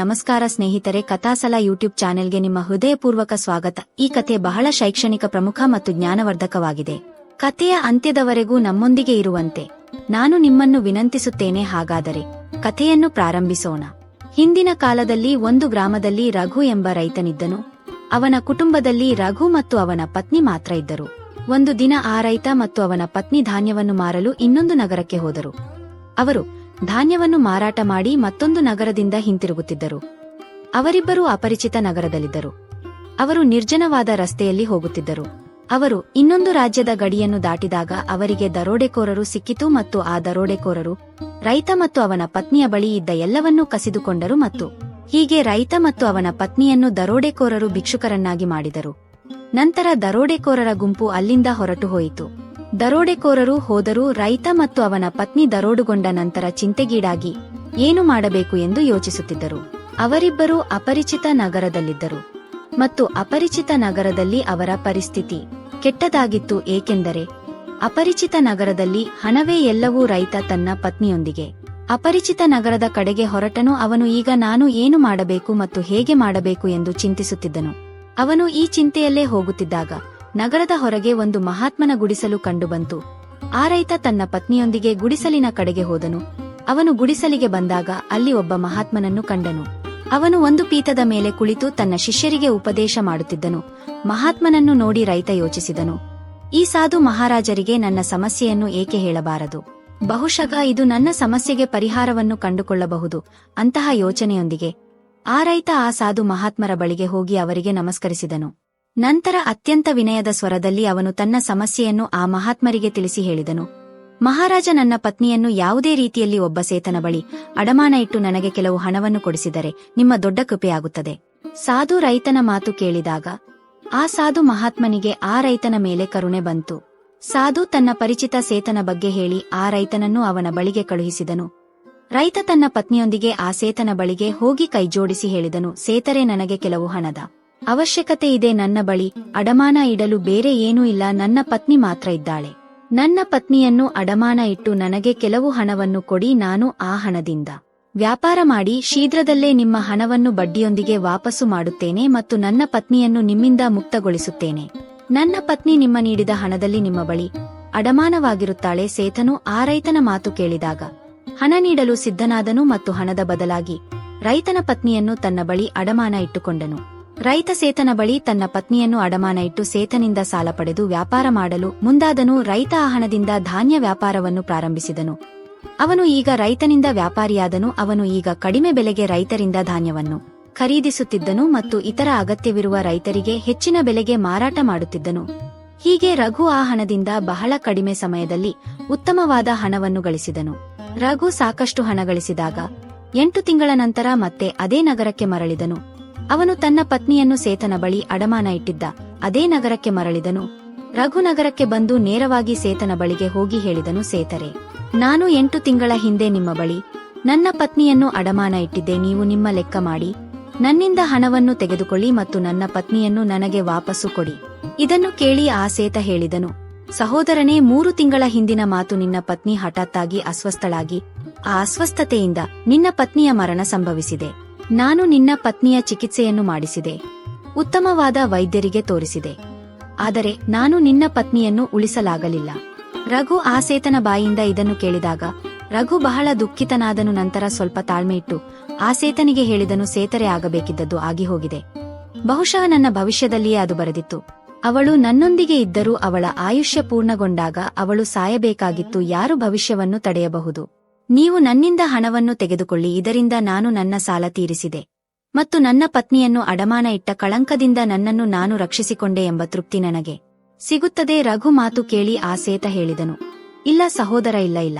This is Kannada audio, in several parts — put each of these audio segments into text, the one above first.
ನಮಸ್ಕಾರ ಸ್ನೇಹಿತರೆ, ಕಥಾಸಲ ಯೂಟ್ಯೂಬ್ ಚಾನೆಲ್ಗೆ ನಿಮ್ಮ ಹೃದಯಪೂರ್ವಕ ಸ್ವಾಗತ. ಈ ಕಥೆ ಬಹಳ ಶೈಕ್ಷಣಿಕ ಪ್ರಮುಖ ಮತ್ತು ಜ್ಞಾನವರ್ಧಕವಾಗಿದೆ. ಕಥೆಯ ಅಂತ್ಯದವರೆಗೂ ನಮ್ಮೊಂದಿಗೆ ಇರುವಂತೆ. ನಾನು ನಿಮ್ಮನ್ನು ವಿನಂತಿಸುತ್ತೇನೆ, ಹಾಗಾದರೆ ಕಥೆಯನ್ನು ಪ್ರಾರಂಭಿಸೋಣ. ಹಿಂದಿನ ಕಾಲದಲ್ಲಿ ಒಂದು ಗ್ರಾಮದಲ್ಲಿ ರಘು ಎಂಬ ರೈತನಿದ್ದನು. ಅವನ ಕುಟುಂಬದಲ್ಲಿ ರಘು ಮತ್ತು ಅವನ ಪತ್ನಿ ಮಾತ್ರ ಇದ್ದರು. ಒಂದು ದಿನ ಆ ರೈತ ಮತ್ತು ಅವನ ಪತ್ನಿ ಧಾನ್ಯವನ್ನು ಮಾರಲು ಇನ್ನೊಂದು ನಗರಕ್ಕೆ ಹೋದರು. ಅವರು ಧಾನ್ಯವನ್ನು ಮಾರಾಟ ಮಾಡಿ ಮತ್ತೊಂದು ನಗರದಿಂದ ಹಿಂತಿರುಗುತ್ತಿದ್ದರು. ಅವರಿಬ್ಬರೂ ಅಪರಿಚಿತ ನಗರದಲ್ಲಿದ್ದರು. ಅವರು ನಿರ್ಜನವಾದ ರಸ್ತೆಯಲ್ಲಿ ಹೋಗುತ್ತಿದ್ದರು. ಅವರು ಇನ್ನೊಂದು ರಾಜ್ಯದ ಗಡಿಯನ್ನು ದಾಟಿದಾಗ ಅವರಿಗೆ ದರೋಡೆಕೋರರು ಸಿಕ್ಕಿತು ಮತ್ತು ಆ ದರೋಡೆಕೋರರು ರೈತ ಮತ್ತು ಅವನ ಪತ್ನಿಯ ಬಳಿ ಇದ್ದ ಎಲ್ಲವನ್ನೂ ಕಸಿದುಕೊಂಡರು ಮತ್ತು ಹೀಗೆ ರೈತ ಮತ್ತು ಅವನ ಪತ್ನಿಯನ್ನು ದರೋಡೆಕೋರರು ಭಿಕ್ಷುಕರನ್ನಾಗಿ ಮಾಡಿದರು. ನಂತರ ದರೋಡೆಕೋರರ ಗುಂಪು ಅಲ್ಲಿಂದ ಹೊರಟು ಹೋಯಿತು ದರೋಡೆಕೋರರು ಹೋದರೂ ರೈತ ಮತ್ತು ಅವನ ಪತ್ನಿ ದರೋಡುಗೊಂಡ ನಂತರ ಚಿಂತೆಗೀಡಾಗಿ ಏನು ಮಾಡಬೇಕು ಎಂದು ಯೋಚಿಸುತ್ತಿದ್ದರು. ಅವರಿಬ್ಬರೂ ಅಪರಿಚಿತ ನಗರದಲ್ಲಿದ್ದರು. ಮತ್ತು ಅಪರಿಚಿತ ನಗರದಲ್ಲಿ ಅವರ ಪರಿಸ್ಥಿತಿ ಕೆಟ್ಟದಾಗಿತ್ತು ಏಕೆಂದರೆ ಅಪರಿಚಿತ ನಗರದಲ್ಲಿ ಹಣವೇ ಎಲ್ಲವೂ ರೈತ ತನ್ನ ಪತ್ನಿಯೊಂದಿಗೆ. ಅಪರಿಚಿತ ನಗರದ ಕಡೆಗೆ ಹೊರಟನು ಅವನು ಈಗ ನಾನು ಏನು ಮಾಡಬೇಕು ಮತ್ತು ಹೇಗೆ ಮಾಡಬೇಕು ಎಂದು ಚಿಂತಿಸುತ್ತಿದ್ದನು. ಅವನು ಈ ಚಿಂತೆಯಲ್ಲೇ ಹೋಗುತ್ತಿದ್ದಾಗ ನಗರದ ಹೊರಗೆ ಒಂದು ಮಹಾತ್ಮನ ಗುಡಿಸಲು ಕಂಡುಬಂತು. ಆ ರೈತ ತನ್ನ ಪತ್ನಿಯೊಂದಿಗೆ ಗುಡಿಸಲಿನ ಕಡೆಗೆ ಹೋದನು. ಅವನು ಗುಡಿಸಲಿಗೆ ಬಂದಾಗ ಅಲ್ಲಿ ಒಬ್ಬ ಮಹಾತ್ಮನನ್ನು ಕಂಡನು. ಅವನು ಒಂದು ಪೀತದ ಮೇಲೆ ಕುಳಿತು ತನ್ನ ಶಿಷ್ಯರಿಗೆ ಉಪದೇಶ ಮಾಡುತ್ತಿದ್ದನು. ಮಹಾತ್ಮನನ್ನು ನೋಡಿ ರೈತ ಯೋಚಿಸಿದನು. ಈ ಸಾಧು ಮಹಾರಾಜರಿಗೆ ನನ್ನ ಸಮಸ್ಯೆಯನ್ನು ಏಕೆ ಹೇಳಬಾರದು? ಬಹುಶಃ ಇದು ನನ್ನ ಸಮಸ್ಯೆಗೆ ಪರಿಹಾರವನ್ನು ಕಂಡುಕೊಳ್ಳಬಹುದು, ಅಂತಹ ಯೋಚನೆಯೊಂದಿಗೆ. ಆ ರೈತ ಆ ಸಾಧು ಮಹಾತ್ಮರ ಬಳಿಗೆ ಹೋಗಿ ಅವರಿಗೆ ನಮಸ್ಕರಿಸಿದನು. ನಂತರ ಅತ್ಯಂತ ವಿನಯದ ಸ್ವರದಲ್ಲಿ ಅವನು ತನ್ನ ಸಮಸ್ಯೆಯನ್ನು ಆ ಮಹಾತ್ಮರಿಗೆ ತಿಳಿಸಿ ಹೇಳಿದನು. ಮಹಾರಾಜ ನನ್ನ ಪತ್ನಿಯನ್ನು ಯಾವುದೇ ರೀತಿಯಲ್ಲಿ ಒಬ್ಬ ಸೇತನ ಬಳಿ ಅಡಮಾನ ಇಟ್ಟು ನನಗೆ ಕೆಲವು ಹಣವನ್ನು ಕೊಡಿಸಿದರೆ ನಿಮ್ಮ ದೊಡ್ಡ ಕೃಪೆಯಾಗುತ್ತದೆ. ಸಾಧು ರೈತನ ಮಾತು ಕೇಳಿದಾಗ ಆ ಸಾಧು ಮಹಾತ್ಮನಿಗೆ ಆ ರೈತನ ಮೇಲೆ ಕರುಣೆ ಬಂತು. ಸಾಧು ತನ್ನ ಪರಿಚಿತ ಸೇತನ ಬಗ್ಗೆ ಹೇಳಿ ಆ ರೈತನನ್ನು ಅವನ ಬಳಿಗೆ ಕಳುಹಿಸಿದನು. ರೈತ ತನ್ನ ಪತ್ನಿಯೊಂದಿಗೆ ಆ ಸೇತನ ಬಳಿಗೆ ಹೋಗಿ ಕೈಜೋಡಿಸಿ ಹೇಳಿದನು, ಸೇತರೆ, ನನಗೆ ಕೆಲವು ಹಣದ ಅವಶ್ಯಕತೆ ಇದೆ ನನ್ನ ಬಳಿ, ಅಡಮಾನ ಇಡಲು ಬೇರೆ ಏನೂ ಇಲ್ಲ, ನನ್ನ ಪತ್ನಿ ಮಾತ್ರ ಇದ್ದಾಳೆ. ನನ್ನ ಪತ್ನಿಯನ್ನು ಅಡಮಾನ ಇಟ್ಟು ನನಗೆ ಕೆಲವು ಹಣವನ್ನು ಕೊಡಿ, ನಾನು ಆ ಹಣದಿಂದ ವ್ಯಾಪಾರ ಮಾಡಿ, ಶೀಘ್ರದಲ್ಲೇ ನಿಮ್ಮ ಹಣವನ್ನು ಬಡ್ಡಿಯೊಂದಿಗೆ ವಾಪಸು ಮಾಡುತ್ತೇನೆ ಮತ್ತು ನನ್ನ ಪತ್ನಿಯನ್ನು ನಿಮ್ಮಿಂದ ಮುಕ್ತಗೊಳಿಸುತ್ತೇನೆ. ನನ್ನ ಪತ್ನಿ ನಿಮ್ಮ ನೀಡಿದ ಹಣದಲ್ಲಿ ನಿಮ್ಮ ಬಳಿ ಅಡಮಾನವಾಗಿರುತ್ತಾಳೆ, ಸೇತನು ಆ ರೈತನ ಮಾತು ಕೇಳಿದಾಗ ಹಣ ನೀಡಲು ಸಿದ್ಧನಾದನು ಮತ್ತು ಹಣದ ಬದಲಾಗಿ ರೈತನ ಪತ್ನಿಯನ್ನು ತನ್ನ ಬಳಿ ಅಡಮಾನ ಇಟ್ಟುಕೊಂಡನು. ರೈತ ಸೇತನ ಬಳಿ ತನ್ನ ಪತ್ನಿಯನ್ನು ಅಡಮಾನ ಇಟ್ಟು ಸೇತನಿಂದ ಸಾಲ ಪಡೆದು ವ್ಯಾಪಾರ ಮಾಡಲು ಮುಂದಾದನು ರೈತ ಆಹಣದಿಂದ ಹಣದಿಂದ ಧಾನ್ಯ ವ್ಯಾಪಾರವನ್ನು ಪ್ರಾರಂಭಿಸಿದನು. ಅವನು ಈಗ ರೈತನಿಂದ ವ್ಯಾಪಾರಿಯಾದನು, ಅವನು ಈಗ ಕಡಿಮೆ ಬೆಲೆಗೆ ರೈತರಿಂದ ಧಾನ್ಯವನ್ನು ಖರೀದಿಸುತ್ತಿದ್ದನು ಮತ್ತು ಇತರ ಅಗತ್ಯವಿರುವ ರೈತರಿಗೆ ಹೆಚ್ಚಿನ ಬೆಲೆಗೆ ಮಾರಾಟ ಮಾಡುತ್ತಿದ್ದನು. ಹೀಗೆ ರಘು ಆ ಹಣದಿಂದ ಬಹಳ ಕಡಿಮೆ ಸಮಯದಲ್ಲಿ ಉತ್ತಮವಾದ ಹಣವನ್ನು ಗಳಿಸಿದನು. ರಘು ಸಾಕಷ್ಟು ಹಣ ಗಳಿಸಿದಾಗ, ಎಂಟು ತಿಂಗಳ ನಂತರ ಮತ್ತೆ ಅದೇ ನಗರಕ್ಕೆ ಮರಳಿದನು. ಅವನು ತನ್ನ ಪತ್ನಿಯನ್ನು ಸೇತನ ಬಳಿ ಅಡಮಾನ ಇಟ್ಟಿದ್ದ. ಅದೇ ನಗರಕ್ಕೆ ಮರಳಿದನು. ರಘುನಗರಕ್ಕೆ ಬಂದು ನೇರವಾಗಿ ಸೇತನ ಬಳಿಗೆ ಹೋಗಿ ಹೇಳಿದನು ಸೇತರೆ, ನಾನು ಎಂಟು ತಿಂಗಳ ಹಿಂದೆ ನಿಮ್ಮ ಬಳಿ ನನ್ನ ಪತ್ನಿಯನ್ನು ಅಡಮಾನ ಇಟ್ಟಿದ್ದೆ. ನೀವು ನಿಮ್ಮ ಲೆಕ್ಕ ಮಾಡಿ, ನನ್ನಿಂದ ಹಣವನ್ನು ತೆಗೆದುಕೊಳ್ಳಿ ಮತ್ತು ನನ್ನ ಪತ್ನಿಯನ್ನು ನನಗೆ ವಾಪಸ್ಸು ಕೊಡಿ. ಇದನ್ನು ಕೇಳಿ ಆ ಸೇತ ಹೇಳಿದನು. ಸಹೋದರನೇ, ಮೂರು ತಿಂಗಳ ಹಿಂದಿನ ಮಾತು ನಿನ್ನ ಪತ್ನಿ ಹಠಾತ್ತಾಗಿ ಅಸ್ವಸ್ಥಳಾಗಿ, ಆ ಅಸ್ವಸ್ಥತೆಯಿಂದ ನಿನ್ನ ಪತ್ನಿಯ ಮರಣ ಸಂಭವಿಸಿದೆ. ನಾನು ನಿನ್ನ ಪತ್ನಿಯ ಚಿಕಿತ್ಸೆಯನ್ನು ಮಾಡಿಸಿದೆ. ಉತ್ತಮವಾದ ವೈದ್ಯರಿಗೆ ತೋರಿಸಿದೆ. ಆದರೆ ನಾನು ನಿನ್ನ ಪತ್ನಿಯನ್ನು ಉಳಿಸಲಾಗಲಿಲ್ಲ. ರಘು ಆ ಸೇತನ ಬಾಯಿಂದ ಇದನ್ನು ಕೇಳಿದಾಗ, ರಘು ಬಹಳ ದುಃಖಿತನಾದನು ನಂತರ ಸ್ವಲ್ಪ ತಾಳ್ಮೆಯಿಟ್ಟು ಆ ಸೇತನಿಗೆ ಹೇಳಿದನು ಸೇತರೆ ಆಗಬೇಕಿದ್ದದ್ದು ಆಗಿ ಹೋಗಿದೆ. ಬಹುಶಃ ನನ್ನ ಭವಿಷ್ಯದಲ್ಲಿಯೇ ಅದು ಬರೆದಿತ್ತು. ಅವಳು ನನ್ನೊಂದಿಗೆ ಇದ್ದರೂ ಅವಳ ಆಯುಷ್ಯ ಪೂರ್ಣಗೊಂಡಾಗ ಅವಳು ಸಾಯಬೇಕಾಗಿತ್ತು ಯಾರು ಭವಿಷ್ಯವನ್ನು ತಡೆಯಬಹುದು. ನೀವು ನನ್ನಿಂದ ಹಣವನ್ನು ತೆಗೆದುಕೊಳ್ಳಿ, ಇದರಿಂದ ನಾನು ನನ್ನ ಸಾಲ ತೀರಿಸಿದೆ. ಮತ್ತು ನನ್ನ ಪತ್ನಿಯನ್ನು ಅಡಮಾನ ಇಟ್ಟ ಕಳಂಕದಿಂದ ನನ್ನನ್ನು ನಾನು ರಕ್ಷಿಸಿಕೊಂಡೆ ಎಂಬ ತೃಪ್ತಿ ನನಗೆ. ಸಿಗುತ್ತದೆ, ರಘು ಮಾತು ಕೇಳಿ ಆ ಸೇತ ಹೇಳಿದನು. ಇಲ್ಲ ಸಹೋದರ, ಇಲ್ಲ ಇಲ್ಲ.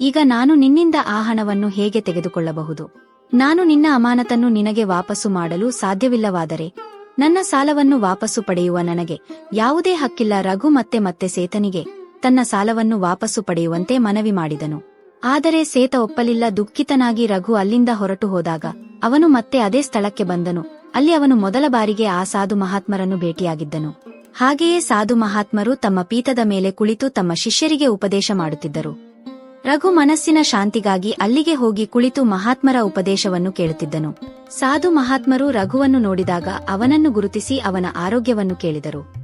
ಈಗ ನಾನು ನಿನ್ನಿಂದ ಆ ಹಣವನ್ನು ಹೇಗೆ ತೆಗೆದುಕೊಳ್ಳಬಹುದು? ನಾನು ನಿನ್ನ ಅಮಾನತನ್ನು ನಿನಗೆ ವಾಪಸ್ಸು ಮಾಡಲು ಸಾಧ್ಯವಿಲ್ಲವಾದರೆ, ನನ್ನ ಸಾಲವನ್ನು ವಾಪಸ್ಸು ಪಡೆಯುವ ನನಗೆ ಯಾವುದೇ ಹಕ್ಕಿಲ್ಲ. ರಘು ಮತ್ತೆ ಮತ್ತೆ ಸೇತನಿಗೆ ತನ್ನ ಸಾಲವನ್ನು ವಾಪಸ್ಸು ಪಡೆಯುವಂತೆ ಮನವಿ ಮಾಡಿದನು. ಆದರೆ ಸೇತ ಒಪ್ಪಲಿಲ್ಲ. ದುಃಖಿತನಾಗಿ ರಘು ಅಲ್ಲಿಂದ ಹೊರಟು ಹೋದಾಗ ಅವನು ಮತ್ತೆ ಅದೇ ಸ್ಥಳಕ್ಕೆ ಬಂದನು. ಅಲ್ಲಿ ಅವನು ಮೊದಲ ಬಾರಿಗೆ ಆ ಸಾಧು ಮಹಾತ್ಮರನ್ನು ಭೇಟಿಯಾಗಿದ್ದನು. ಹಾಗೆಯೇ ಸಾಧು ಮಹಾತ್ಮರು ತಮ್ಮ ಪೀಠದ ಮೇಲೆ ಕುಳಿತು ತಮ್ಮ ಶಿಷ್ಯರಿಗೆ ಉಪದೇಶ ಮಾಡುತ್ತಿದ್ದರು. ರಘು ಮನಸ್ಸಿನ ಶಾಂತಿಗಾಗಿ ಅಲ್ಲಿಗೆ ಹೋಗಿ ಕುಳಿತು ಮಹಾತ್ಮರ ಉಪದೇಶವನ್ನು ಕೇಳುತ್ತಿದ್ದನು. ಸಾಧು ಮಹಾತ್ಮರು ರಘುವನ್ನು ನೋಡಿದಾಗ ಅವನನ್ನು ಗುರುತಿಸಿ ಅವನ ಆರೋಗ್ಯವನ್ನು ಕೇಳಿದರು.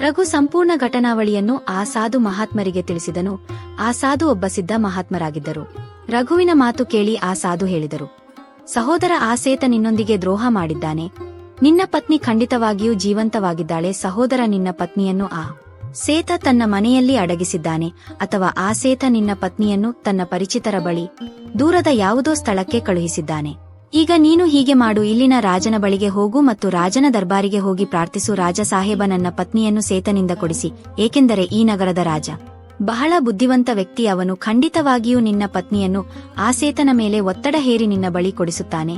ರಘು ಸಂಪೂರ್ಣ ಘಟನಾವಳಿಯನ್ನು ಆ ಸಾಧು ಮಹಾತ್ಮರಿಗೆ ತಿಳಿಸಿದನು. ಆ ಸಾಧು ಒಬ್ಬ ಸಿದ್ಧ ಮಹಾತ್ಮರಾಗಿದ್ದರು. ರಘುವಿನ ಮಾತು ಕೇಳಿ ಆ ಸಾಧು ಹೇಳಿದರು. ಸಹೋದರ ಆ ಸೇತ ನಿನ್ನೊಂದಿಗೆ ದ್ರೋಹ ಮಾಡಿದ್ದಾನೆ. ನಿನ್ನ ಪತ್ನಿ ಖಂಡಿತವಾಗಿಯೂ ಜೀವಂತವಾಗಿದ್ದಾಳೆ. ಸಹೋದರ ನಿನ್ನ ಪತ್ನಿಯನ್ನು ಆ ಸೇತ ತನ್ನ ಮನೆಯಲ್ಲಿ ಅಡಗಿಸಿದ್ದಾನೆ ಅಥವಾ ಆ ಸೇತ ನಿನ್ನ ಪತ್ನಿಯನ್ನು ತನ್ನ ಪರಿಚಿತರ ಬಳಿ ದೂರದ ಯಾವುದೋ ಸ್ಥಳಕ್ಕೆ ಕಳುಹಿಸಿದ್ದಾನೆ. ಈಗ ನೀನು ಹೀಗೆ ಮಾಡು, ಇಲ್ಲಿನ ರಾಜನ ಬಳಿಗೆ ಹೋಗು ಮತ್ತು ರಾಜನ ದರ್ಬಾರಿಗೆ ಹೋಗಿ ಪ್ರಾರ್ಥಿಸು, ರಾಜ ಸಾಹೇಬ ನನ್ನ ಪತ್ನಿಯನ್ನು ಸೇತನಿಂದ ಕೊಡಿಸಿ, ಏಕೆಂದರೆ ಈ ನಗರದ ರಾಜ. ಬಹಳ ಬುದ್ಧಿವಂತ ವ್ಯಕ್ತಿ ಅವನು, ಖಂಡಿತವಾಗಿಯೂ ನಿನ್ನ ಪತ್ನಿಯನ್ನು ಆ ಸೇತನ ಮೇಲೆ ಒತ್ತಡ ಹೇರಿ ನಿನ್ನ ಬಳಿ ಕೊಡಿಸುತ್ತಾನೆ.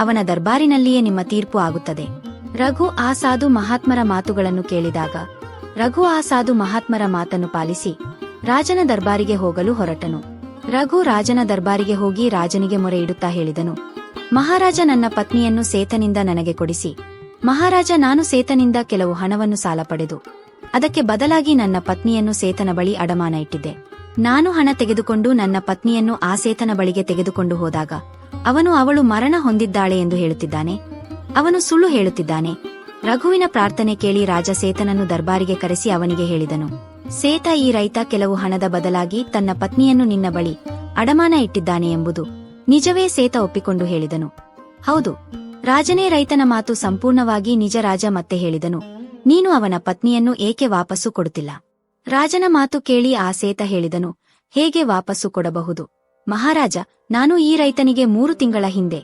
ಅವನ ದರ್ಬಾರಿನಲ್ಲಿಯೇ ನಿಮ್ಮ ತೀರ್ಪು ಆಗುತ್ತದೆ. ರಘು ಆ ಸಾಧು ಮಹಾತ್ಮರ ಮಾತುಗಳನ್ನು ಕೇಳಿದಾಗ, ರಘು ಆ ಸಾಧು ಮಹಾತ್ಮರ ಮಾತನ್ನು ಪಾಲಿಸಿ, ರಾಜನ ದರ್ಬಾರಿಗೆ ಹೋಗಲು ಹೊರಟನು. ರಘು ರಾಜನ ದರ್ಬಾರಿಗೆ ಹೋಗಿ ರಾಜನಿಗೆ ಮೊರೆ ಇಡುತ್ತಾ ಹೇಳಿದನು. ಮಹಾರಾಜ ನನ್ನ ಪತ್ನಿಯನ್ನು ಸೇತನಿಂದ ನನಗೆ ಕೊಡಿಸಿ. ಮಹಾರಾಜ ನಾನು ಸೇತನಿಂದ ಕೆಲವು ಹಣವನ್ನು ಸಾಲ ಪಡೆದು. ಅದಕ್ಕೆ ಬದಲಾಗಿ ನನ್ನ ಪತ್ನಿಯನ್ನು ಸೇತನ ಬಳಿ ಅಡಮಾನ ಇಟ್ಟಿದ್ದೆ. ನಾನು ಹಣ ತೆಗೆದುಕೊಂಡು ನನ್ನ ಪತ್ನಿಯನ್ನು ಆ ಸೇತನ ಬಳಿಗೆ ತೆಗೆದುಕೊಂಡು ಹೋದಾಗ, ಅವನು ಅವಳು ಮರಣ ಹೊಂದಿದ್ದಾಳೆ ಎಂದು ಹೇಳುತ್ತಿದ್ದಾನೆ. ಅವನು ಸುಳ್ಳು ಹೇಳುತ್ತಿದ್ದಾನೆ. ರಘುವಿನ ಪ್ರಾರ್ಥನೆ ಕೇಳಿ ರಾಜ ಸೇತನನ್ನು ದರ್ಬಾರಿಗೆ ಕರೆಸಿ ಅವನಿಗೆ ಹೇಳಿದನು. ಸೇತ ಈ ರೈತ ಕೆಲವು ಹಣದ ಬದಲಾಗಿ ತನ್ನ ಪತ್ನಿಯನ್ನು ನಿನ್ನ ಬಳಿ ಅಡಮಾನ ಇಟ್ಟಿದ್ದಾನೆ ಎಂಬುದು ನಿಜವೇ ಸೇತ ಒಪ್ಪಿಕೊಂಡು ಹೇಳಿದನು. ಹೌದು, ರಾಜನೇ ರೈತನ ಮಾತು ಸಂಪೂರ್ಣವಾಗಿ ನಿಜ ರಾಜ ಮತ್ತೆ ಹೇಳಿದನು. ನೀನು ಅವನ ಪತ್ನಿಯನ್ನು ಏಕೆ ವಾಪಸ್ಸು ಕೊಡುತ್ತಿಲ್ಲ? ರಾಜನ ಮಾತು ಕೇಳಿ ಆ ಸೇತ ಹೇಳಿದನು. ಹೇಗೆ ವಾಪಸ್ಸು ಕೊಡಬಹುದು? ಮಹಾರಾಜ, ನಾನು ಈ ರೈತನಿಗೆ ಮೂರು ತಿಂಗಳ ಹಿಂದೆ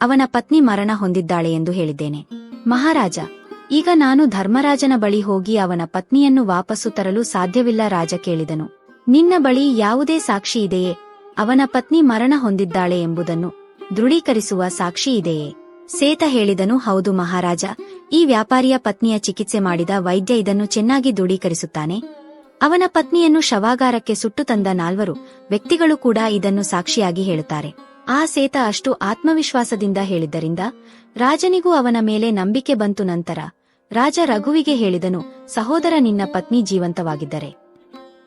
ಅವನ ಪತ್ನಿ ಮರಣ ಹೊಂದಿದ್ದಾಳೆ ಎಂದು ಹೇಳಿದ್ದೇನೆ. ಮಹಾರಾಜ, ಈಗ ನಾನು ಧರ್ಮರಾಜನ ಬಳಿ ಹೋಗಿ ಅವನ ಪತ್ನಿಯನ್ನು ವಾಪಸ್ಸು ತರಲು ಸಾಧ್ಯವಿಲ್ಲ ರಾಜ ಕೇಳಿದನು. ನಿನ್ನ ಬಳಿ ಯಾವುದೇ ಸಾಕ್ಷಿ ಇದೆಯೇ? ಅವನ ಪತ್ನಿ ಮರಣ ಹೊಂದಿದ್ದಾಳೆ ಎಂಬುದನ್ನು ದೃಢೀಕರಿಸುವ ಸಾಕ್ಷಿ ಇದೆಯೇ? ಸೇತ ಹೇಳಿದನು, ಹೌದು ಮಹಾರಾಜ. ಈ ವ್ಯಾಪಾರಿಯ ಪತ್ನಿಯ ಚಿಕಿತ್ಸೆ ಮಾಡಿದ ವೈದ್ಯ ಇದನ್ನು ಚೆನ್ನಾಗಿ ದೃಢೀಕರಿಸುತ್ತಾನೆ. ಅವನ ಪತ್ನಿಯನ್ನು ಶವಾಗಾರಕ್ಕೆ ಸುಟ್ಟು ತಂದ ನಾಲ್ವರು ವ್ಯಕ್ತಿಗಳು ಕೂಡ ಇದನ್ನು ಸಾಕ್ಷಿಯಾಗಿ ಹೇಳುತ್ತಾರೆ. ಆ ಸೇತ ಅಷ್ಟು ಆತ್ಮವಿಶ್ವಾಸದಿಂದ ಹೇಳಿದ್ದರಿಂದ ರಾಜನಿಗೂ ಅವನ ಮೇಲೆ ನಂಬಿಕೆ ಬಂತು ನಂತರ ರಾಜ ರಘುವಿಗೆ ಹೇಳಿದನು, ಸಹೋದರ ನಿನ್ನ ಪತ್ನಿ ಜೀವಂತವಾಗಿದ್ದರೆ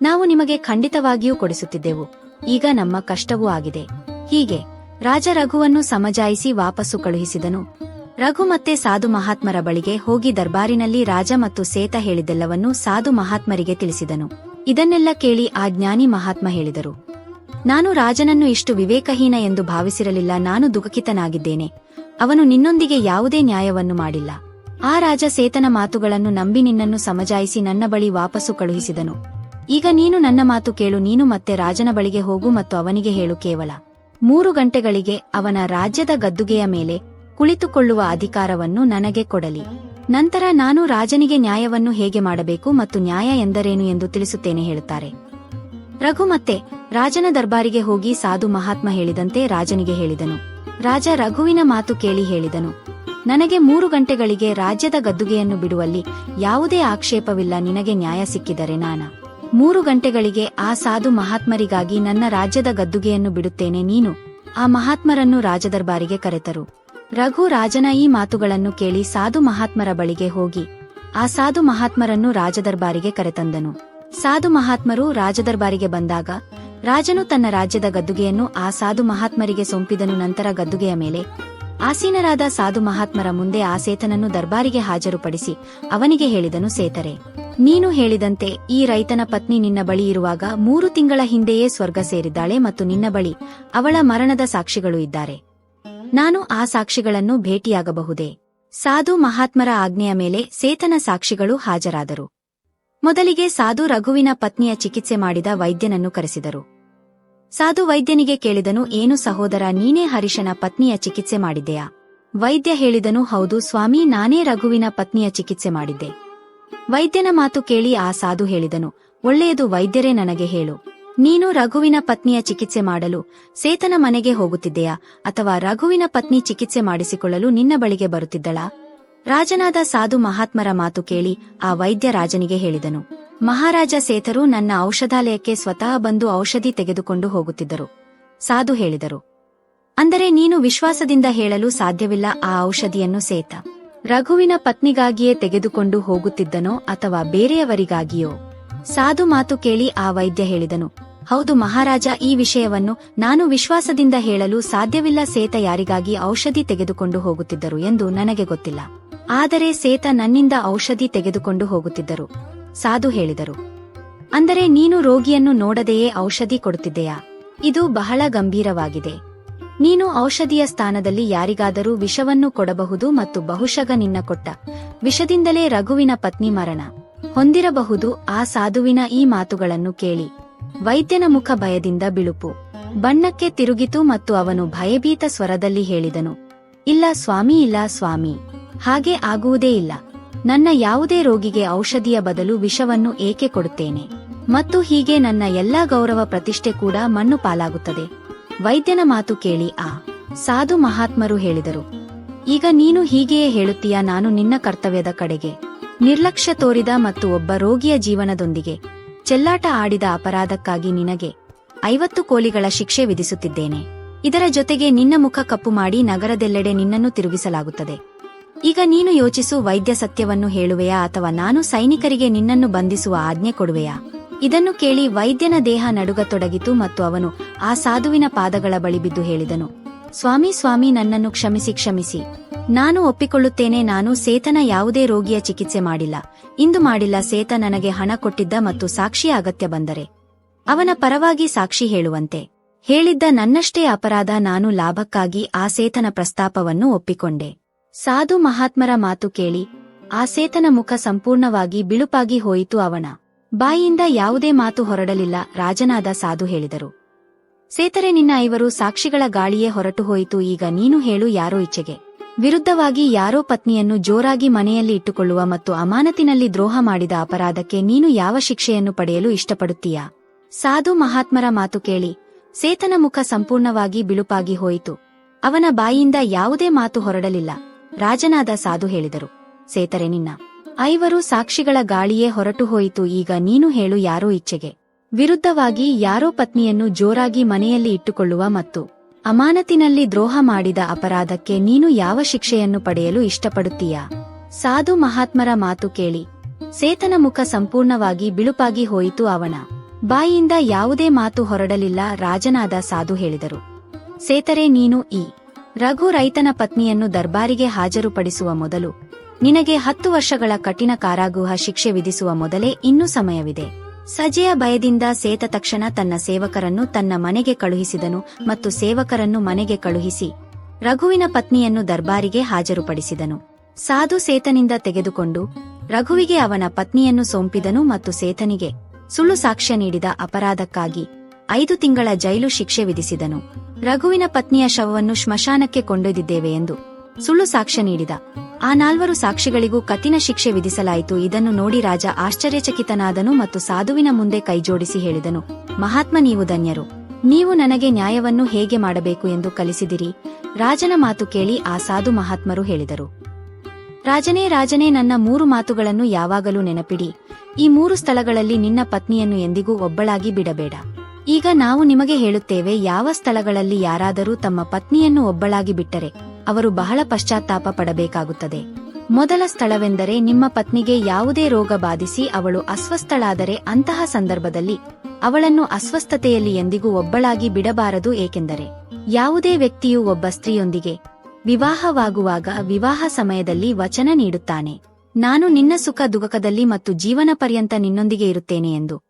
ನಾವು ನಿಮಗೆ ಖಂಡಿತವಾಗಿಯೂ ಕೊಡಿಸುತ್ತಿದ್ದೆವು. ಈಗ ನಮ್ಮ ಕಷ್ಟವೂ ಆಗಿದೆ. ಹೀಗೆ ರಾಜ ರಘುವನ್ನು ಸಮಜಾಯಿಸಿ ವಾಪಸ್ಸು ಕಳುಹಿಸಿದನು. ರಘು ಮತ್ತೆ ಸಾಧು ಮಹಾತ್ಮರ ಬಳಿಗೆ ಹೋಗಿ ದರ್ಬಾರಿನಲ್ಲಿ ರಾಜ ಮತ್ತು ಸೇತ ಹೇಳಿದೆಲ್ಲವನ್ನು ಸಾಧು ಮಹಾತ್ಮರಿಗೆ ತಿಳಿಸಿದನು. ಇದನ್ನೆಲ್ಲ ಕೇಳಿ ಆ ಜ್ಞಾನಿ ಮಹಾತ್ಮ ಹೇಳಿದರು. ನಾನು ರಾಜನನ್ನು ಇಷ್ಟು ವಿವೇಕಹೀನ ಎಂದು ಭಾವಿಸಿರಲಿಲ್ಲ, ನಾನು ದುಃಖಿತನಾಗಿದ್ದೇನೆ. ಅವನು ನಿನ್ನೊಂದಿಗೆ ಯಾವುದೇ ನ್ಯಾಯವನ್ನು ಮಾಡಿಲ್ಲ. ಆ ರಾಜ ಸೇತನ ಮಾತುಗಳನ್ನು ನಂಬಿ ನಿನ್ನನ್ನು ಸಮಜಾಯಿಸಿ ನನ್ನ ಬಳಿ ವಾಪಸ್ಸು ಕಳುಹಿಸಿದನು. ಈಗ ನೀನು ನನ್ನ ಮಾತು ಕೇಳು, ನೀನು ಮತ್ತೆ ರಾಜನ ಬಳಿಗೆ ಹೋಗು ಮತ್ತು ಅವನಿಗೆ ಹೇಳು ಕೇವಲ ಮೂರು ಗಂಟೆಗಳಿಗೆ ಅವನ ರಾಜ್ಯದ ಗದ್ದುಗೆಯ ಮೇಲೆ ಕುಳಿತುಕೊಳ್ಳುವ ಅಧಿಕಾರವನ್ನು ನನಗೆ ಕೊಡಲಿ. ನಂತರ ನಾನು ರಾಜನಿಗೆ ನ್ಯಾಯವನ್ನು ಹೇಗೆ ಮಾಡಬೇಕು ಮತ್ತು ನ್ಯಾಯ ಎಂದರೇನು ಎಂದು ತಿಳಿಸುತ್ತೇನೆ ಹೇಳುತ್ತಾರೆ. ರಘು ಮತ್ತೆ ರಾಜನ ದರ್ಬಾರಿಗೆ ಹೋಗಿ ಸಾಧು ಮಹಾತ್ಮ ಹೇಳಿದಂತೆ ರಾಜನಿಗೆ ಹೇಳಿದನು. ರಾಜ ರಘುವಿನ ಮಾತು ಕೇಳಿ ಹೇಳಿದನು. ನನಗೆ ಮೂರು ಗಂಟೆಗಳಿಗೆ ರಾಜ್ಯದ ಗದ್ದುಗೆಯನ್ನು ಬಿಡುವಲ್ಲಿ ಯಾವುದೇ ಆಕ್ಷೇಪವಿಲ್ಲ, ನಿನಗೆ ನ್ಯಾಯ ಸಿಕ್ಕಿದರೆ ನಾನ. ಮೂರು ಗಂಟೆಗಳಿಗೆ ಆ ಸಾಧು ಮಹಾತ್ಮರಿಗಾಗಿ ನನ್ನ ರಾಜ್ಯದ ಗದ್ದುಗೆಯನ್ನು ಬಿಡುತ್ತೇನೆ ನೀನು. ಆ ಮಹಾತ್ಮರನ್ನು ರಾಜದರ್ಬಾರಿಗೆ ಕರೆತರು. ರಘು ರಾಜನ ಈ ಮಾತುಗಳನ್ನು ಕೇಳಿ ಸಾಧು ಮಹಾತ್ಮರ ಬಳಿಗೆ ಹೋಗಿ. ಆ ಸಾಧು ಮಹಾತ್ಮರನ್ನು ರಾಜದರ್ಬಾರಿಗೆ ಕರೆತಂದನು. ಸಾಧು ಮಹಾತ್ಮರು ರಾಜದರ್ಬಾರಿಗೆ ಬಂದಾಗ, ರಾಜನು ತನ್ನ ರಾಜ್ಯದ ಗದ್ದುಗೆಯನ್ನು ಆ ಸಾಧು ಮಹಾತ್ಮರಿಗೆ ಸೊಂಪಿದನು ನಂತರ ಗದ್ದುಗೆಯ ಮೇಲೆ, ಆಸೀನರಾದ ಸಾಧು ಮಹಾತ್ಮರ ಮುಂದೆ ಆ ಸೇತನನ್ನು ದರ್ಬಾರಿಗೆ ಹಾಜರುಪಡಿಸಿ ಅವನಿಗೆ ಹೇಳಿದನು ಸೇತರೆ. ನೀನು ಹೇಳಿದಂತೆ ಈ ರೈತನ ಪತ್ನಿ ನಿನ್ನ ಬಳಿ ಇರುವಾಗ ಮೂರು ತಿಂಗಳ ಹಿಂದೆಯೇ ಸ್ವರ್ಗ ಸೇರಿದ್ದಾಳೆ ಮತ್ತು ನಿನ್ನ ಬಳಿ ಅವಳ ಮರಣದ ಸಾಕ್ಷಿಗಳು ಇದ್ದಾರೆ. ನಾನು ಆ ಸಾಕ್ಷಿಗಳನ್ನು ಭೇಟಿಯಾಗಬಹುದೇ? ಸಾಧು ಮಹಾತ್ಮರ ಆಜ್ಞೆಯ ಮೇಲೆ ಸೇತನ ಸಾಕ್ಷಿಗಳು ಹಾಜರಾದರು. ಮೊದಲಿಗೆ ಸಾಧು ರಘುವಿನ ಪತ್ನಿಯ ಚಿಕಿತ್ಸೆ ಮಾಡಿದ ವೈದ್ಯನನ್ನು ಕರೆಸಿದರು. ಸಾಧು ವೈದ್ಯನಿಗೆ ಕೇಳಿದನು, ಏನು ಸಹೋದರ, ನೀನೇ ಹರೀಶನ ಪತ್ನಿಯ ಚಿಕಿತ್ಸೆ ಮಾಡಿದ್ದೆಯಾ? ವೈದ್ಯ ಹೇಳಿದನು, ಹೌದು ಸ್ವಾಮಿ, ನಾನೇ ರಘುವಿನ ಪತ್ನಿಯ ಚಿಕಿತ್ಸೆ ಮಾಡಿದ್ದೆ. ವೈದ್ಯನ ಮಾತು ಕೇಳಿ ಆ ಸಾಧು ಹೇಳಿದನು, ಒಳ್ಳೆಯದು ವೈದ್ಯರೇ ನನಗೆ ಹೇಳು. ನೀನು ರಘುವಿನ ಪತ್ನಿಯ ಚಿಕಿತ್ಸೆ ಮಾಡಲು ಸೇತನ ಮನೆಗೆ ಹೋಗುತ್ತಿದ್ದೆಯಾ, ಅಥವಾ ರಘುವಿನ ಪತ್ನಿ ಚಿಕಿತ್ಸೆ ಮಾಡಿಸಿಕೊಳ್ಳಲು ನಿನ್ನ ಬಳಿಗೆ ಬರುತ್ತಿದ್ದಳಾ? ರಾಜನಾದ ಸಾಧು ಮಹಾತ್ಮರ ಮಾತು ಕೇಳಿ ಆ ವೈದ್ಯ ರಾಜನಿಗೆ ಹೇಳಿದನು, ಮಹಾರಾಜ ಸೇತರು ನನ್ನ ಔಷಧಾಲಯಕ್ಕೆ ಸ್ವತಃ ಬಂದು ಔಷಧಿ ತೆಗೆದುಕೊಂಡು ಹೋಗುತ್ತಿದ್ದರು. ಸಾಧು ಹೇಳಿದರು, ಅಂದರೆ ನೀನು ವಿಶ್ವಾಸದಿಂದ ಹೇಳಲು ಸಾಧ್ಯವಿಲ್ಲ ಆ ಔಷಧಿಯನ್ನು ಸೇತ. ರಘುವಿನ ಪತ್ನಿಗಾಗಿಯೇ ತೆಗೆದುಕೊಂಡು ಹೋಗುತ್ತಿದ್ದನೋ ಅಥವಾ ಬೇರೆಯವರಿಗಾಗಿಯೋ? ಸಾಧು ಮಾತು ಕೇಳಿ ಆ ವೈದ್ಯ ಹೇಳಿದನು. ಹೌದು ಮಹಾರಾಜ, ಈ ವಿಷಯವನ್ನು ನಾನು ವಿಶ್ವಾಸದಿಂದ ಹೇಳಲು ಸಾಧ್ಯವಿಲ್ಲ, ಸೇತ ಯಾರಿಗಾಗಿ ಔಷಧಿ ತೆಗೆದುಕೊಂಡು ಹೋಗುತ್ತಿದ್ದರು ಎಂದು ನನಗೆ ಗೊತ್ತಿಲ್ಲ. ಆದರೆ ಸೇತ ನನ್ನಿಂದ ಔಷಧಿ ತೆಗೆದುಕೊಂಡು ಹೋಗುತ್ತಿದ್ದರು, ಸಾಧು ಹೇಳಿದರು. ಅಂದರೆ ನೀನು ರೋಗಿಯನ್ನು ನೋಡದೆಯೇ ಔಷಧಿ ಕೊಡುತ್ತಿದ್ದೆಯಾ? ಇದು ಬಹಳ ಗಂಭೀರವಾಗಿದೆ. ನೀನು ಔಷಧಿಯ ಸ್ಥಾನದಲ್ಲಿ ಯಾರಿಗಾದರೂ ವಿಷವನ್ನು ಕೊಡಬಹುದು ಮತ್ತು ಬಹುಶಃ ನಿನ್ನ ಕೊಟ್ಟ ವಿಷದಿಂದಲೇ ರಘುವಿನ ಪತ್ನಿ ಮರಣ. ಹೊಂದಿರಬಹುದು, ಆ ಸಾಧುವಿನ ಈ ಮಾತುಗಳನ್ನು ಕೇಳಿ. ವೈದ್ಯನ ಮುಖ ಭಯದಿಂದ ಬಿಳುಪು. ಬಣ್ಣಕ್ಕೆ ತಿರುಗಿತು ಮತ್ತು ಅವನು ಭಯಭೀತ ಸ್ವರದಲ್ಲಿ ಹೇಳಿದನು, ಇಲ್ಲ ಸ್ವಾಮಿ ಇಲ್ಲ ಸ್ವಾಮಿ. ಹಾಗೆ ಆಗುವುದೇ ಇಲ್ಲ. ನನ್ನ ಯಾವುದೇ ರೋಗಿಗೆ ಔಷಧಿಯ ಬದಲು ವಿಷವನ್ನು ಏಕೆ ಕೊಡುತ್ತೇನೆ? ಮತ್ತು ಹೀಗೆ ನನ್ನ ಎಲ್ಲಾ ಗೌರವ ಪ್ರತಿಷ್ಠೆ ಕೂಡ ಮಣ್ಣು ಪಾಲಾಗುತ್ತದೆ. ವೈದ್ಯನ ಮಾತು ಕೇಳಿ ಆ ಸಾಧು ಮಹಾತ್ಮರು ಹೇಳಿದರು, ಈಗ ನೀನು ಹೀಗೆಯೇ ಹೇಳುತ್ತೀಯ? ನಾನು ನಿನ್ನ ಕರ್ತವ್ಯದ ಕಡೆಗೆ ನಿರ್ಲಕ್ಷ್ಯ ತೋರಿದ ಮತ್ತು ಒಬ್ಬ ರೋಗಿಯ ಜೀವನದೊಂದಿಗೆ ಚೆಲ್ಲಾಟ ಆಡಿದ ಅಪರಾಧಕ್ಕಾಗಿ ನಿನಗೆ ಐವತ್ತು ಕೋಲಿಗಳ ಶಿಕ್ಷೆ ವಿಧಿಸುತ್ತಿದ್ದೇನೆ. ಇದರ ಜೊತೆಗೆ ನಿನ್ನ ಮುಖ ಕಪ್ಪು ಮಾಡಿ ನಗರದೆಲ್ಲೆಡೆ ನಿನ್ನನ್ನು ತಿರುಗಿಸಲಾಗುತ್ತದೆ. ಈಗ ನೀನು ಯೋಚಿಸು ವೈದ್ಯ ಸತ್ಯವನ್ನು ಹೇಳುವೆಯಾ ಅಥವಾ ನಾನು ಸೈನಿಕರಿಗೆ ನಿನ್ನನ್ನು ಬಂಧಿಸುವ ಆಜ್ಞೆ ಕೊಡುವೆಯಾ? ಇದನ್ನು ಕೇಳಿ ವೈದ್ಯನ ದೇಹ ನಡುಗತೊಡಗಿತು ಮತ್ತು ಅವನು ಆ ಸಾಧುವಿನ ಪಾದಗಳ ಬಳಿ ಬಿದ್ದು ಹೇಳಿದನು, ಸ್ವಾಮಿ ಸ್ವಾಮಿ, ನನ್ನನ್ನು ಕ್ಷಮಿಸಿ ಕ್ಷಮಿಸಿ. ನಾನು ಒಪ್ಪಿಕೊಳ್ಳುತ್ತೇನೆ, ನಾನು ಸೇತನ ಯಾವುದೇ ರೋಗಿಯ ಚಿಕಿತ್ಸೆ ಮಾಡಿಲ್ಲ. ಇಂದು ಮಾಡಿಲ್ಲ, ಸೇತ ನನಗೆ ಹಣ ಕೊಟ್ಟಿದ್ದ ಮತ್ತು ಸಾಕ್ಷಿಯ ಅಗತ್ಯ ಬಂದರೆ. ಅವನ ಪರವಾಗಿ ಸಾಕ್ಷಿ ಹೇಳುವಂತೆ. ಹೇಳಿದ್ದ ನನ್ನಷ್ಟೇ ಅಪರಾಧ, ನಾನು ಲಾಭಕ್ಕಾಗಿ ಆ ಸೇತನ ಪ್ರಸ್ತಾಪವನ್ನು ಒಪ್ಪಿಕೊಂಡೆ. ಸಾಧು ಮಹಾತ್ಮರ ಮಾತು ಕೇಳಿ, ಆ ಸೇತನ ಮುಖ ಸಂಪೂರ್ಣವಾಗಿ ಬಿಳುಪಾಗಿ ಹೋಯಿತು ಅವನ. ಬಾಯಿಯಿಂದ ಯಾವುದೇ ಮಾತು ಹೊರಡಲಿಲ್ಲ, ರಾಜನಾದ ಸಾಧು ಹೇಳಿದರು. ಸೇತರೆ ನಿನ್ನ ಐವರು ಸಾಕ್ಷಿಗಳ ಗಾಳಿಯೇ ಹೊರಟು ಹೋಯಿತು, ಈಗ ನೀನು ಹೇಳು ಯಾರೋ ಇಚ್ಛೆಗೆ. ವಿರುದ್ಧವಾಗಿ ಯಾರೋ ಪತ್ನಿಯನ್ನು ಜೋರಾಗಿ ಮನೆಯಲ್ಲಿ ಇಟ್ಟುಕೊಳ್ಳುವ ಮತ್ತು ಅಮಾನತಿನಲ್ಲಿ ದ್ರೋಹ ಮಾಡಿದ ಅಪರಾಧಕ್ಕೆ ನೀನು ಯಾವ ಶಿಕ್ಷೆಯನ್ನು ಪಡೆಯಲು ಇಷ್ಟಪಡುತ್ತೀಯಾ? ಸಾಧು ಮಹಾತ್ಮರ ಮಾತು ಕೇಳಿ, ಸೇತನ ಮುಖ ಸಂಪೂರ್ಣವಾಗಿ ಬಿಳುಪಾಗಿ ಹೋಯಿತು. ಅವನ ಬಾಯಿಯಿಂದ ಯಾವುದೇ ಮಾತು ಹೊರಡಲಿಲ್ಲ, ರಾಜನಾದ ಸಾಧು ಹೇಳಿದರು. ಸೇತರೆ ನಿನ್ನ ಐವರು ಸಾಕ್ಷಿಗಳ ಗಾಳಿಯೇ ಹೊರಟು ಹೋಯಿತು. ಈಗ ನೀನು ಹೇಳು ಯಾರೋ ಇಚ್ಛೆಗೆ. ವಿರುದ್ಧವಾಗಿ ಯಾರೋ ಪತ್ನಿಯನ್ನು ಜೋರಾಗಿ ಮನೆಯಲ್ಲಿ ಇಟ್ಟುಕೊಳ್ಳುವ ಮತ್ತು ಅಮಾನತಿನಲ್ಲಿ ದ್ರೋಹ ಮಾಡಿದ ಅಪರಾಧಕ್ಕೆ ನೀನು ಯಾವ ಶಿಕ್ಷೆಯನ್ನು ಪಡೆಯಲು ಇಷ್ಟಪಡುತ್ತೀಯಾ? ಸಾಧು ಮಹಾತ್ಮರ ಮಾತು ಕೇಳಿ. ಸೇತನ ಮುಖ ಸಂಪೂರ್ಣವಾಗಿ ಬಿಳುಪಾಗಿ ಹೋಯಿತು ಅವನ. ಬಾಯಿಯಿಂದ ಯಾವುದೇ ಮಾತು ಹೊರಡಲಿಲ್ಲ, ರಾಜನಾದ ಸಾಧು ಹೇಳಿದರು. ಸೇತರೆ ನೀನು ಈ ರಘು ರೈತನ ಪತ್ನಿಯನ್ನು ದರ್ಬಾರಿಗೆ ಹಾಜರುಪಡಿಸುವ ಮೊದಲು ನಿನಗೆ ಹತ್ತು ವರ್ಷಗಳ ಕಠಿಣ ಕಾರಾಗೃಹ ಶಿಕ್ಷೆ ವಿಧಿಸುವ ಮೊದಲೇ ಇನ್ನೂ ಸಮಯವಿದೆ. ಸಜೆಯ ಭಯದಿಂದ ಸೇತ ತಕ್ಷಣ ತನ್ನ ಸೇವಕರನ್ನು ತನ್ನ ಮನೆಗೆ ಕಳುಹಿಸಿದನು ಮತ್ತು ಸೇವಕರನ್ನು ಮನೆಗೆ ಕಳುಹಿಸಿ ರಘುವಿನ ಪತ್ನಿಯನ್ನು ದರ್ಬಾರಿಗೆ ಹಾಜರುಪಡಿಸಿದನು. ಸಾಧು ಸೇತನಿಂದ ತೆಗೆದುಕೊಂಡು ರಘುವಿಗೆ ಅವನ ಪತ್ನಿಯನ್ನು ಸೋಂಪಿದನು ಮತ್ತು ಸೇತನಿಗೆ ಸುಳ್ಳು ಸಾಕ್ಷ್ಯ ನೀಡಿದ ಅಪರಾಧಕ್ಕಾಗಿ ಐದು ತಿಂಗಳ ಜೈಲು ಶಿಕ್ಷೆ ವಿಧಿಸಿದನು. ರಘುವಿನ ಪತ್ನಿಯ ಶವವನ್ನು ಶ್ಮಶಾನಕ್ಕೆ ಕೊಂಡೊಯ್ದಿದ್ದೇವೆ ಎಂದು ಸುಳ್ಳು ಸಾಕ್ಷ್ಯ ನೀಡಿದ. ಆ ನಾಲ್ವರು ಸಾಕ್ಷಿಗಳಿಗೂ ಕಠಿಣ ಶಿಕ್ಷೆ ವಿಧಿಸಲಾಯಿತು. ಇದನ್ನು ನೋಡಿ ರಾಜ ಆಶ್ಚರ್ಯಚಕಿತನಾದನು ಮತ್ತು ಸಾಧುವಿನ ಮುಂದೆ ಕೈಜೋಡಿಸಿ ಹೇಳಿದನು, ಮಹಾತ್ಮ, ನೀವು ಧನ್ಯರು. ನೀವು ನನಗೆ ನ್ಯಾಯವನ್ನು ಹೇಗೆ ಮಾಡಬೇಕು ಎಂದು ಕಲಿಸಿದಿರಿ? ರಾಜನ ಮಾತು ಕೇಳಿ ಆ ಸಾಧು ಮಹಾತ್ಮರು ಹೇಳಿದರು, ರಾಜನೇ ರಾಜನೇ, ನನ್ನ ಮೂರು ಮಾತುಗಳನ್ನು ಯಾವಾಗಲೂ ನೆನಪಿಡಿ. ಈ ಮೂರು ಸ್ಥಳಗಳಲ್ಲಿ ನಿನ್ನ ಪತ್ನಿಯನ್ನು ಎಂದಿಗೂ ಒಬ್ಬಳಾಗಿ ಬಿಡಬೇಡ. ಈಗ ನಾವು ನಿಮಗೆ ಹೇಳುತ್ತೇವೆ, ಯಾವ ಸ್ಥಳಗಳಲ್ಲಿ ಯಾರಾದರೂ ತಮ್ಮ ಪತ್ನಿಯನ್ನು ಒಬ್ಬಳಾಗಿ ಬಿಟ್ಟರೆ ಅವರು ಬಹಳ ಪಶ್ಚಾತ್ತಾಪ ಪಡಬೇಕಾಗುತ್ತದೆ. ಮೊದಲ ಸ್ಥಳವೆಂದರೆ ನಿಮ್ಮ ಪತ್ನಿಗೆ ಯಾವುದೇ ರೋಗ ಬಾಧಿಸಿ ಅವಳು ಅಸ್ವಸ್ಥಳಾದರೆ ಅಂತಹ ಸಂದರ್ಭದಲ್ಲಿ ಅವಳನ್ನು ಅಸ್ವಸ್ಥತೆಯಲ್ಲಿ ಎಂದಿಗೂ ಒಬ್ಬಳಾಗಿ ಬಿಡಬಾರದು ಏಕೆಂದರೆ ಯಾವುದೇ ವ್ಯಕ್ತಿಯು ಒಬ್ಬ ಸ್ತ್ರೀಯೊಂದಿಗೆ ವಿವಾಹವಾಗುವಾಗ ವಿವಾಹ ಸಮಯದಲ್ಲಿ ವಚನ ನೀಡುತ್ತಾನೆ. ನಾನು ನಿನ್ನ ಸುಖ ದುಃಖದಲ್ಲಿ ಮತ್ತು ಜೀವನ ಪರ್ಯಂತ ನಿನ್ನೊಂದಿಗೆ ಇರುತ್ತೇನೆ ಎಂದು.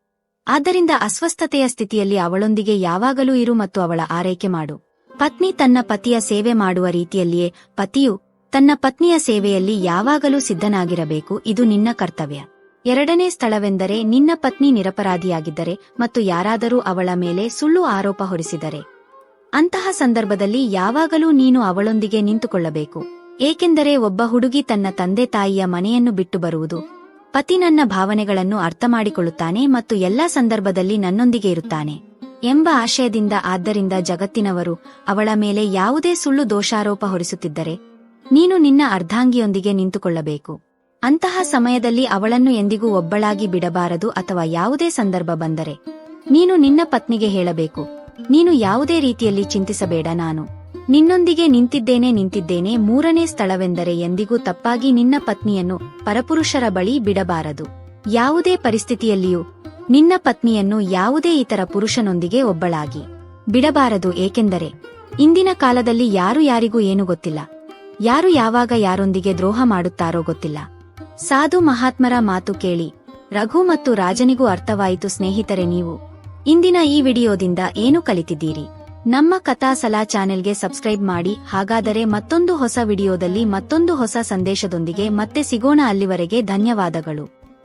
ಆದ್ದರಿಂದ ಅಸ್ವಸ್ಥತೆಯ ಸ್ಥಿತಿಯಲ್ಲಿ ಅವಳೊಂದಿಗೆ ಯಾವಾಗಲೂ ಇರು ಮತ್ತು ಅವಳ ಆರೈಕೆ ಮಾಡು. ಪತ್ನಿ ತನ್ನ ಪತಿಯ ಸೇವೆ ಮಾಡುವ ರೀತಿಯಲ್ಲಿಯೇ ಪತಿಯು ತನ್ನ ಪತ್ನಿಯ ಸೇವೆಯಲ್ಲಿ ಯಾವಾಗಲೂ ಸಿದ್ಧನಾಗಿರಬೇಕು, ಇದು ನಿನ್ನ ಕರ್ತವ್ಯ. ಎರಡನೇ ಸ್ಥಳವೆಂದರೆ ನಿನ್ನ ಪತ್ನಿ ನಿರಪರಾಧಿಯಾಗಿದ್ದರೆ ಮತ್ತು ಯಾರಾದರೂ ಅವಳ ಮೇಲೆ ಸುಳ್ಳು ಆರೋಪ ಹೊರಿಸಿದರೆ. ಅಂತಹ ಸಂದರ್ಭದಲ್ಲಿ ಯಾವಾಗಲೂ ನೀನು ಅವಳೊಂದಿಗೆ ನಿಂತುಕೊಳ್ಳಬೇಕು, ಏಕೆಂದರೆ ಒಬ್ಬ ಹುಡುಗಿ ತನ್ನ ತಂದೆ ತಾಯಿಯ ಮನೆಯನ್ನು ಬಿಟ್ಟು ಬರುವುದು. ಪತಿ ನನ್ನ ಭಾವನೆಗಳನ್ನು ಅರ್ಥ ಮಾಡಿಕೊಳ್ಳುತ್ತಾನೆ ಮತ್ತು ಎಲ್ಲಾ ಸಂದರ್ಭದಲ್ಲಿ ನನ್ನೊಂದಿಗೆ ಇರುತ್ತಾನೆ. ಎಂಬ ಆಶಯದಿಂದ ಆದ್ದರಿಂದ ಜಗತ್ತಿನವರು ಅವಳ ಮೇಲೆ ಯಾವುದೇ ಸುಳ್ಳು ದೋಷಾರೋಪ ಹೊರಿಸುತ್ತಿದ್ದರೆ, ನೀನು ನಿನ್ನ ಅರ್ಧಾಂಗಿಯೊಂದಿಗೆ ನಿಂತುಕೊಳ್ಳಬೇಕು. ಅಂತಹ ಸಮಯದಲ್ಲಿ ಅವಳನ್ನು ಎಂದಿಗೂ ಒಬ್ಬಳಾಗಿ ಬಿಡಬಾರದು ಅಥವಾ ಯಾವುದೇ ಸಂದರ್ಭ ಬಂದರೆ, ನೀನು ನಿನ್ನ ಪತ್ನಿಗೆ ಹೇಳಬೇಕು, ನೀನು ಯಾವುದೇ ರೀತಿಯಲ್ಲಿ ಚಿಂತಿಸಬೇಡ ನಾನು. ನಿನ್ನೊಂದಿಗೆ ನಿಂತಿದ್ದೇನೆ ನಿಂತಿದ್ದೇನೆ, ಮೂರನೇ ಸ್ಥಳವೆಂದರೆ ಎಂದಿಗೂ ತಪ್ಪಾಗಿ ನಿನ್ನ ಪತ್ನಿಯನ್ನು ಪರಪುರುಷರ ಬಳಿ ಬಿಡಬಾರದು. ಯಾವುದೇ ಪರಿಸ್ಥಿತಿಯಲ್ಲಿಯೂ ನಿನ್ನ ಪತ್ನಿಯನ್ನು ಯಾವುದೇ ಇತರ ಪುರುಷನೊಂದಿಗೆ ಒಬ್ಬಳಾಗಿ ಬಿಡಬಾರದು, ಏಕೆಂದರೆ ಇಂದಿನ ಕಾಲದಲ್ಲಿ ಯಾರು ಯಾರಿಗೂ ಏನು ಗೊತ್ತಿಲ್ಲ. ಯಾರು ಯಾವಾಗ ಯಾರೊಂದಿಗೆ ದ್ರೋಹ ಮಾಡುತ್ತಾರೋ ಗೊತ್ತಿಲ್ಲ. ಸಾಧು ಮಹಾತ್ಮರ ಮಾತು ಕೇಳಿ ರಘು ಮತ್ತು ರಾಜನಿಗೂ ಅರ್ಥವಾಯಿತು, ಸ್ನೇಹಿತರೆ ನೀವು ಇಂದಿನ ಈ ವಿಡಿಯೋದಿಂದ ಏನು ಕಲಿತಿದ್ದೀರಿ? ನಮ್ಮ ಕಥಾ ಸಲಾ ಚಾನೆಲ್ಗೆ ಸಬ್ಸ್ಕ್ರೈಬ್ ಮಾಡಿ, ಹಾಗಾದರೆ ಮತ್ತೊಂದು ಹೊಸ ವಿಡಿಯೋದಲ್ಲಿ ಮತ್ತೊಂದು ಹೊಸ ಸಂದೇಶದೊಂದಿಗೆ ಮತ್ತೆ ಸಿಗೋಣ. ಅಲ್ಲಿವರೆಗೆ ಧನ್ಯವಾದಗಳು.